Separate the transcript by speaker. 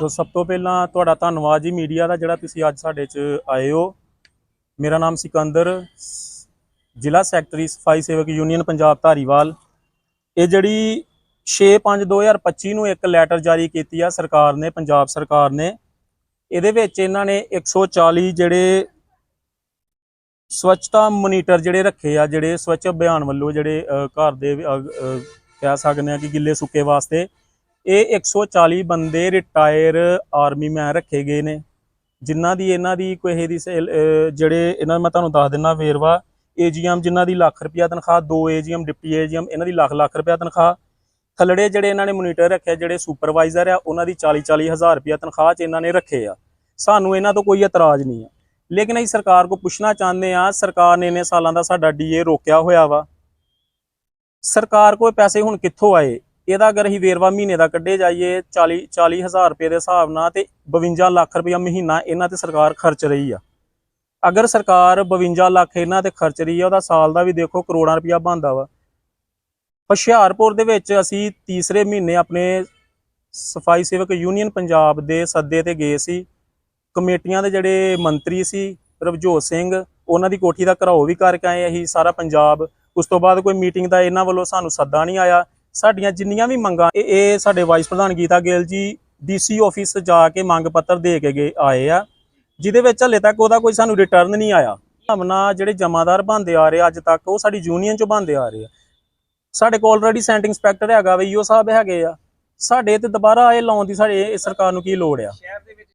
Speaker 1: ਸੋ ਸਭ ਤੋਂ ਪਹਿਲਾਂ ਤੁਹਾਡਾ ਧੰਨਵਾਦ ਜੀ ਮੀਡੀਆ ਦਾ ਜਿਹੜਾ ਤੁਸੀਂ ਅੱਜ ਸਾਡੇ 'ਚ ਆਏ ਹੋ। ਮੇਰਾ ਨਾਮ ਸਿਕੰਦਰ, ਜ਼ਿਲ੍ਹਾ ਸੈਕਟਰੀ ਸਫ਼ਾਈ ਸੇਵਕ ਯੂਨੀਅਨ ਪੰਜਾਬ ਧਾਰੀਵਾਲ। ਇਹ ਜਿਹੜੀ 6/5/2025 ਨੂੰ ਇੱਕ ਲੈਟਰ ਜਾਰੀ ਕੀਤੀ ਆ ਸਰਕਾਰ ਨੇ, ਪੰਜਾਬ ਸਰਕਾਰ ਨੇ। ਇਹਦੇ ਵਿੱਚ ਇਹਨਾਂ ਨੇ 140 ਜਿਹੜੇ ਸਵੱਛਤਾ ਮੋਨੀਟਰ ਜਿਹੜੇ ਰੱਖੇ ਆ, ਜਿਹੜੇ ਸਵੱਛ ਅਭਿਆਨ ਵੱਲੋਂ ਜਿਹੜੇ ਘਰ ਦੇ ਕਹਿ ਸਕਦੇ ਆ ਕਿ ਗਿੱਲੇ ਸੁੱਕੇ ਵਾਸਤੇ ਇਹ 140 ਬੰਦੇ ਰਿਟਾਇਰ ਆਰਮੀ ਮੈਨ ਰੱਖੇ ਗਏ ਨੇ। ਜਿਨ੍ਹਾਂ ਦੀ, ਇਹਨਾਂ ਦੀ ਕੋਈ ਦੀ ਜਿਹੜੇ ਇਹਨਾਂ ਮੈਂ ਤੁਹਾਨੂੰ ਦੱਸ ਦਿੰਦਾ ਵੇਰਵਾ, ਏਜੀਐਮ ਜਿਨ੍ਹਾਂ ਦੀ ਲੱਖ ਰੁਪਿਆ ਤਨਖਾਹ, ਦੋ ਏਜੀਐਮ, ਡਿਪਟੀ ਏਜੀਐਮ, ਇਹਨਾਂ ਦੀ ਲੱਖ ਲੱਖ ਰੁਪਿਆ ਤਨਖਾਹ। ਥੱਲੜੇ ਜਿਹੜੇ ਇਹਨਾਂ ਨੇ ਮੋਨੀਟਰ ਰੱਖਿਆ, ਜਿਹੜੇ ਸੁਪਰਵਾਈਜ਼ਰ ਆ, ਉਹਨਾਂ ਦੀ 40 40 ਹਜ਼ਾਰ ਰੁਪਿਆ ਤਨਖਾਹ 'ਚ ਇਹਨਾਂ ਨੇ ਰੱਖੇ ਆ। ਸਾਨੂੰ ਇਹਨਾਂ ਤੋਂ ਕੋਈ ਇਤਰਾਜ਼ ਨਹੀਂ ਆ। ਲੇਕਿਨ ਅਸੀਂ ਸਰਕਾਰ ਕੋ ਪੁੱਛਣਾ ਚਾਹੁੰਦੇ ਆ ਸਰਕਾਰ ਨੇ ਇੰਨੇ ਸਾਲਾਂ ਦਾ ਸਾਡਾ ਡੀਏ ਰੋਕਿਆ ਹੋਇਆ ਵਾ। ਸਰਕਾਰ ਕੋਲ ਪੈਸੇ ਹੁਣ ਕਿੱਥੋਂ ਆਏ? ਇਹਦਾ ਅਗਰ ਅਸੀਂ ਵੇਰਵਾ ਮਹੀਨੇ ਦਾ ਕੱਢੇ ਜਾਈਏ 40 40 ਹਜ਼ਾਰ ਰੁਪਏ ਦੇ ਹਿਸਾਬ ਨਾਲ ਤੇ 52 ਲੱਖ ਰੁਪਇਆ ਮਹੀਨਾ ਇਹਨਾਂ ਤੇ ਸਰਕਾਰ ਖਰਚ ਰਹੀ ਆ। ਅਗਰ ਸਰਕਾਰ 52 ਲੱਖ ਇਹਨਾਂ ਤੇ ਖਰਚ ਰਹੀ ਆ, ਉਹਦਾ ਸਾਲ ਦਾ ਵੀ ਦੇਖੋ ਕਰੋੜਾਂ ਰੁਪਇਆ ਬਣਦਾ ਵਾ। ਹੁਸ਼ਿਆਰਪੁਰ ਦੇ ਵਿੱਚ ਅਸੀਂ ਤੀਸਰੇ ਮਹੀਨੇ ਆਪਣੇ ਸਫ਼ਾਈ ਸੇਵਕ ਯੂਨੀਅਨ ਪੰਜਾਬ ਦੇ ਸੱਦੇ ਤੇ ਗਏ ਸੀ। ਕਮੇਟੀਆਂ ਦੇ ਜਿਹੜੇ ਮੰਤਰੀ ਸੀ, ਰਵਜੋਤ ਸਿੰਘ, ਉਹਨਾਂ ਦੀ ਕੋਠੀ ਦਾ ਘਰਾਓ ਵੀ ਕਰਕੇ ਆਏ ਅਸੀਂ ਸਾਰਾ ਪੰਜਾਬ। ਉਸ ਤੋਂ ਬਾਅਦ ਕੋਈ ਮੀਟਿੰਗ ਦਾ ਇਹਨਾਂ ਵੱਲੋਂ ਸਾਨੂੰ ਸੱਦਾ ਨਹੀਂ ਆਇਆ। ਸਾਡੀਆਂ ਜਿੰਨੀਆਂ ਵੀ ਮੰਗਾਂ, ਇਹ ਸਾਡੇ ਵਾਈਸ ਪ੍ਰਧਾਨ ਗੀਤਾ ਗਿੱਲ ਜੀ ਡੀਸੀ ਆਫਿਸ ਜਾ ਕੇ ਮੰਗ ਪੱਤਰ ਦੇ ਕੇ ਗਏ, ਆਏ ਆ, ਜਿਹਦੇ ਵਿੱਚ ਹਲੇ ਤੱਕ ਉਹਦਾ ਕੋਈ ਸਾਨੂੰ ਰਿਟਰਨ ਨਹੀਂ ਆਇਆ। ਭਾਵਨਾ ਜਿਹੜੇ ਜਮਾਦਾਰ ਬੰਦੇ ਆ ਰਹੇ ਅੱਜ ਤੱਕ, ਉਹ ਸਾਡੀ ਯੂਨੀਅਨ ਚੋਂ ਬੰਦੇ ਆ ਰਹੇ ਆ। ਸਾਡੇ ਕੋਲ ਆਲਰੇਡੀ ਸੈਂਟ ਇੰਸਪੈਕਟਰ ਹੈਗਾ ਵਈਓ ਸਾਹਿਬ ਹੈਗੇ ਆ। ਸਾਡੇ ਤੇ ਦੁਬਾਰਾ ਇਹ ਲਾਉਣ ਦੀ ਸਾਡੇ ਸਰਕਾਰ ਨੂੰ ਕੀ ਲੋੜ ਆ?